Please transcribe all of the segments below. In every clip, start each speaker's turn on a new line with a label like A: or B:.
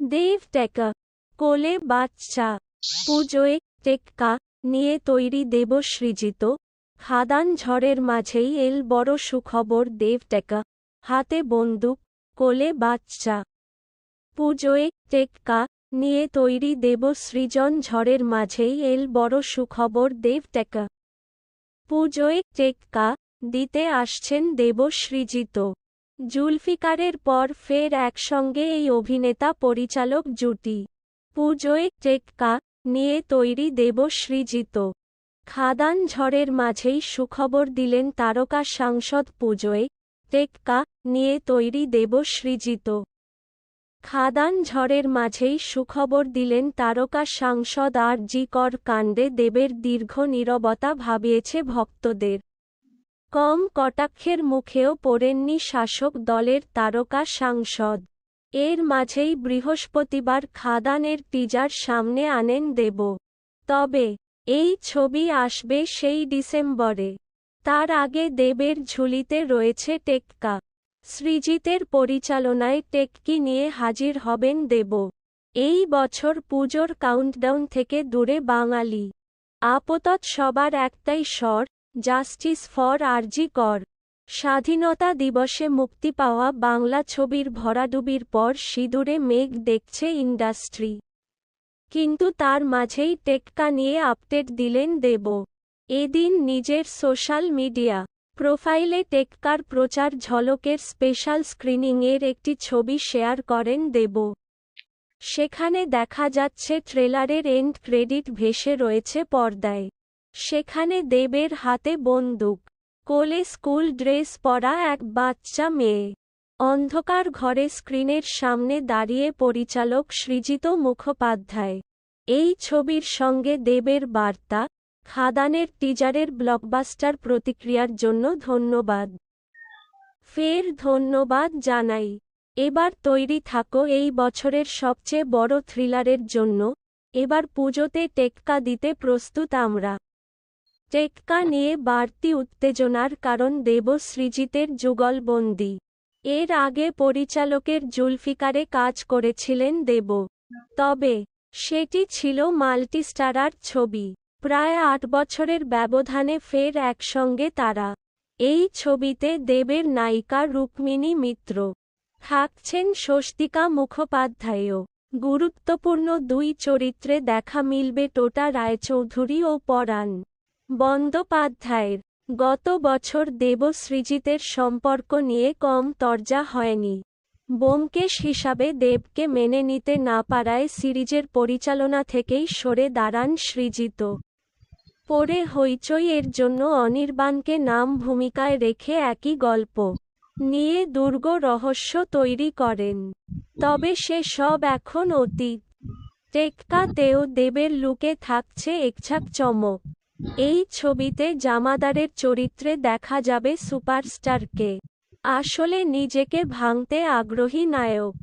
A: দেব টেকা, কোলে বাচ্চা পুজোয় টেক্কা নিয়ে তৈরি দেব সৃজিত খাদান ঝড়ের মাঝেই এল বড় সুখবর দেব টেকা, হাতে বন্দুক, কোলে বাচ্চা পুজোয় টেক্কা নিয়ে তৈরি দেব সৃজন ঝড়ের মাঝেই এল বড় সুখবর দেব টেকা। পুজোয় টেক্কা দিতে আসছেন দেব সৃজিত জুলফিকারের পর ফের একসঙ্গে এই অভিনেতা পরিচালক জুটি। পুজোয় টেক্কা নিয়ে তৈরি দেব সৃজিত খাদান ঝড়ের মাঝেই সুখবর দিলেন তারকা সাংসদ পুজোয় টেক্কা নিয়ে তৈরি দেব সৃজিত খাদান ঝড়ের মাঝেই সুখবর দিলেন তারকা সাংসদ আর জি কর কাণ্ডে দেবের দীর্ঘ নীরবতা ভাবিয়েছে ভক্তদের। কম কটাক্ষের মুখেও পড়েননি শাসক দলের তারকা সাংসদ। এর মাঝেই বৃহস্পতিবার খাদানের টিজার সামনে আনেন দেব। তবে, এই ছবি আসবে সেই ডিসেম্বরে। তার আগে দেবের ঝুলিতে রয়েছে টেক্কা। সৃজিতের পরিচালনায় টেক্কি নিয়ে হাজির হবেন দেব। এই বছর পুজোর কাউন্টডাউন থেকে দূরে বাঙালি। আপাতত সবার একটাই স্বর জাস্টিস ফর আরজি কর স্বাধীনতা দিবসে মুক্তি পাওয়া বাংলা ছবির ভরাডুবির পর সিঁদুরে মেঘ দেখছে ইন্ডাস্ট্রি। কিন্তু তার মাঝেই টেক্কা নিয়ে আপডেট দিলেন দেব। এদিন নিজের সোশ্যাল মিডিয়া প্রোফাইলে টেক্কার প্রচার ঝলকের স্পেশাল স্ক্রিনিংয়ের একটি ছবি শেয়ার করেন দেব। সেখানে দেখা যাচ্ছে ট্রেলারের এন্ড ক্রেডিট ভেসে রয়েছে পর্দায়। সেখানে দেবের হাতে বন্দুক, কোলে স্কুল ড্রেস পরা এক বাচ্চা মেয়ে। অন্ধকার ঘরে স্ক্রিনের সামনে দাঁড়িয়ে পরিচালক সৃজিত মুখোপাধ্যায়। এই ছবির সঙ্গে দেবের বার্তা, খাদানের টিজারের ব্লকবাস্টার প্রতিক্রিয়ার জন্য ধন্যবাদ। ফের ধন্যবাদ জানাই। এবার তৈরি থাকো এই বছরের সবচেয়ে বড় থ্রিলারের জন্য। এবার পুজোতে টেক্কা দিতে প্রস্তুত আমরা। টেক্কা নিয়ে বাড়তি উত্তেজনার কারণ দেব সৃজিতের যুগলবন্দি। এর আগে পরিচালকের জুলফিকারে কাজ করেছিলেন দেব। তবে, সেটি ছিল মাল্টিস্টারার ছবি। প্রায় আট বছরের ব্যবধানে ফের একসঙ্গে তারা। এই ছবিতে দেবের নায়িকা রুক্মিণী মিত্র। থাকছেন স্বস্তিকা মুখোপাধ্যায়ও। গুরুত্বপূর্ণ দুই চরিত্রে দেখা মিলবে টোটা রায়চৌধুরী ও পরাণ। বন্দ্যোপাধ্যায়ের, গত বছর দেব সৃজিতের সম্পর্ক নিয়ে কম তরজা হয়নি। বোমকেশ হিসাবে দেবকে মেনে নিতে না পারায় সিরিজের পরিচালনা থেকেই সরে দাঁড়ান সৃজিত। পরে হইচই এর জন্য অনির্বাণকে নাম ভূমিকায় রেখে একই গল্প নিয়ে দুর্গ রহস্য তৈরি করেন। তবে সে সব এখন অতীত। টেক্কাতেও দেবের লুকে থাকছে একছাক চমক। এই ছবিতে জামাদারের চরিত্রে দেখা যাবে সুপারস্টারকে। আসলে নিজেকে ভাঙতে আগ্রহী নায়ক।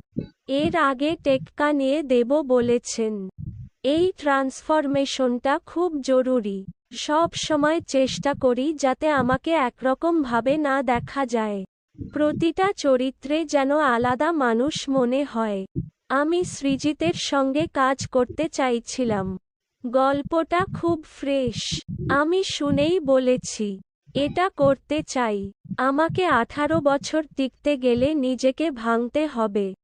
A: এর আগে টেক্কা নিয়ে দেব বলেছেন। এই ট্রান্সফরমেশনটা খুব জরুরি। সব সময় চেষ্টা করি যাতে আমাকে একরকম ভাবে না দেখা যায়। প্রতিটা চরিত্রে যেন আলাদা মানুষ মনে হয়। আমি সৃজিতের সঙ্গে কাজ করতে চাইছিলাম। গল্পটা খুব ফ্রেশ। আমি শুনেই বলেছি, এটা করতে চাই। আমাকে আঠারো বছর টিকতে গেলে নিজেকে ভাঙতে হবে।